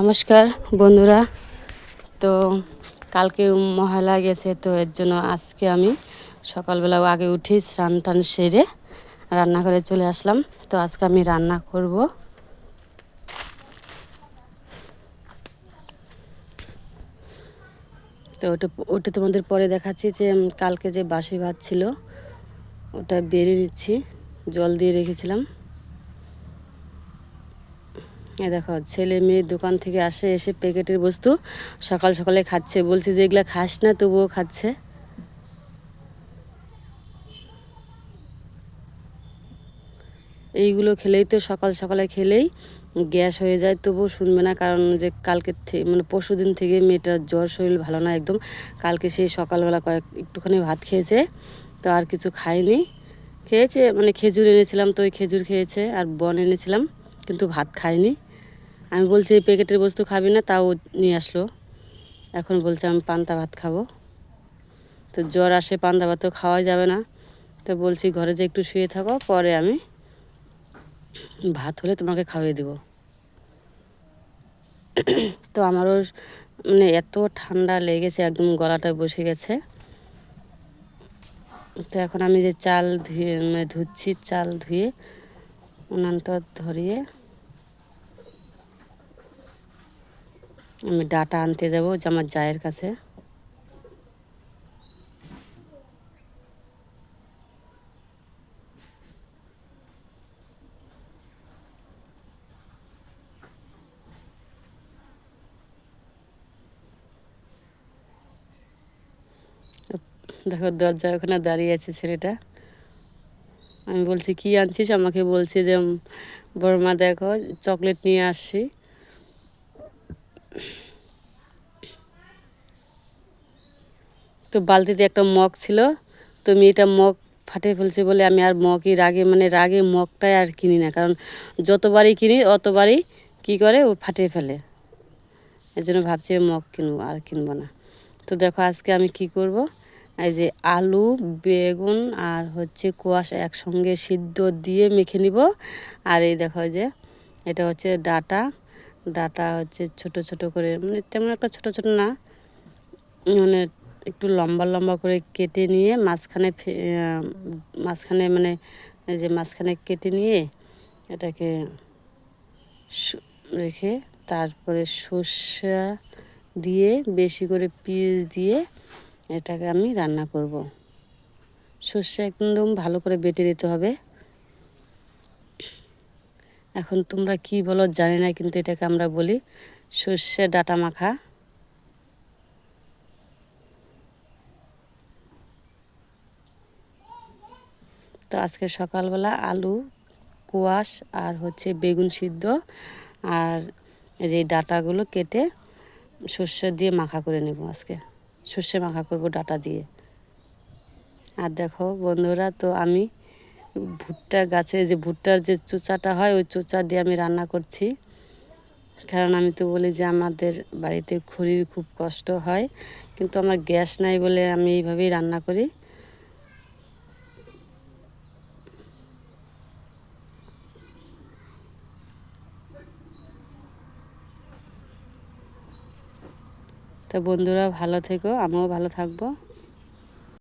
নমস্কার, বন্ধুরা। তো কালকে মহালয়া গেছে, তো এর জন্য আজকে আমি সকালবেলা আগে উঠি স্নান টান সেরে রান্নাঘরে চলে আসলাম। তো আজকে আমি রান্না করব। তো ওটা ওটা তোমাদের পরে দেখাচ্ছি যে কালকে যে বাসি ভাত ছিল, ওটা বেরিয়ে দিচ্ছি জল দিয়ে রেখেছিলাম। এ দেখো, ছেলে মেয়ে দোকান থেকে আসে, এসে প্যাকেটের বস্তু সকাল সকালে খাচ্ছে। বলছে যে এগুলো খাস না, তবুও খাচ্ছে। এইগুলো খেলেই তো সকাল সকালে খেলেই গ্যাস হয়ে যায়, তবুও শুনবে না কারণ যে কালকে মানে পরশু দিন থেকে মেয়েটার জ্বর শরীর ভালো না একদম। কালকে সেই সকালবেলা কয়েক, একটুখানি ভাত খেয়েছে, তো আর কিছু খায়নি। খেয়েছে মানে খেজুর এনেছিলাম, তো ওই খেজুর খেয়েছে, আর বন এনেছিলাম, কিন্তু ভাত খায়নি। আমি বলছি, এই প্যাকেটের বস্তু খাবি না, তাও নিয়ে আসলো। এখন বলছে, আমি পান্তা ভাত খাব। তো জ্বর আসে, পান্তা ভাত তো খাওয়া যাবে না। তো বলছি, ঘরে যে একটু শুয়ে থাকো, পরে আমি ভাত হলে তোমাকে খাওয়িয়ে দেবো। তো আমারও মানে এত ঠান্ডা লেগেছে, একদম গলাটা বসে গেছে। তো এখন আমি যে চাল ধুয়ে মানে ধুচ্ছি, চাল ধুয়ে, উনানটা ধরিয়ে আমি ডাটা আনতে যাব যে আমার জায়ের কাছে। দেখো দরজা ওখানে দাঁড়িয়ে আছে ছেলেটা। আমি বলছি কি আনছিস? আমাকে বলছে যে উম, বড়মা দেখো চকলেট নিয়ে আসছি। তো বালতিতে একটা মগ ছিল, তো মেয়েটা মগ ফাটে ফেলছে বলে আমি আর মগই রাগে মানে রাগে মগটাই আর কিনি না। কারণ যতবারই কিনি, অতবারই কী করে, ও ফাটিয়ে ফেলে। এর জন্য ভাবছি মগ কিনবো, আর কিনবো না। তো দেখো আজকে আমি কি করব? এই যে আলু, বেগুন আর হচ্ছে কুয়াশা একসঙ্গে সিদ্ধ দিয়ে মেখে নিব। আর এই দেখো যে, এটা হচ্ছে ডাটা। ডাটা হচ্ছে ছোট ছোট করে মানে তেমন একটা ছোট ছোট না। মানে একটু লম্বা লম্বা করে কেটে নিয়ে মাঝখানে মাঝখানে মানে যে মাঝখানে কেটে নিয়ে এটাকে রেখে তারপরে সর্ষা দিয়ে বেশি করে পিস দিয়ে এটাকে আমি রান্না করব। সর্ষে একদম ভালো করে বেটে নিতে হবে। এখন তোমরা কি বলো জানি না, কিন্তু এটাকে আমরা বলি সর্ষে ডাটা মাখা। তো আজকে সকালবেলা আলু, কোয়াশ আর হচ্ছে বেগুন সিদ্ধ আর এই যে ডাটাগুলো কেটে সর্ষে দিয়ে মাখা করে নেব আজকে। সর্ষে মাখা করব ডাটা দিয়ে। আর দেখো বন্ধুরা, তো আমি ভুট্টা গাছে, যে ভুট্টার যে চোচাটা হয়, ওই চোচা দিয়ে আমি রান্না করছি। কারণ আমি তো বলি যে আমাদের বাড়িতে খড়ির খুব কষ্ট হয়, কিন্তু আমার গ্যাস নাই বলে আমি এইভাবেই রান্না করি। তো বন্ধুরা ভালো থেকো, আমিও ভালো থাকব।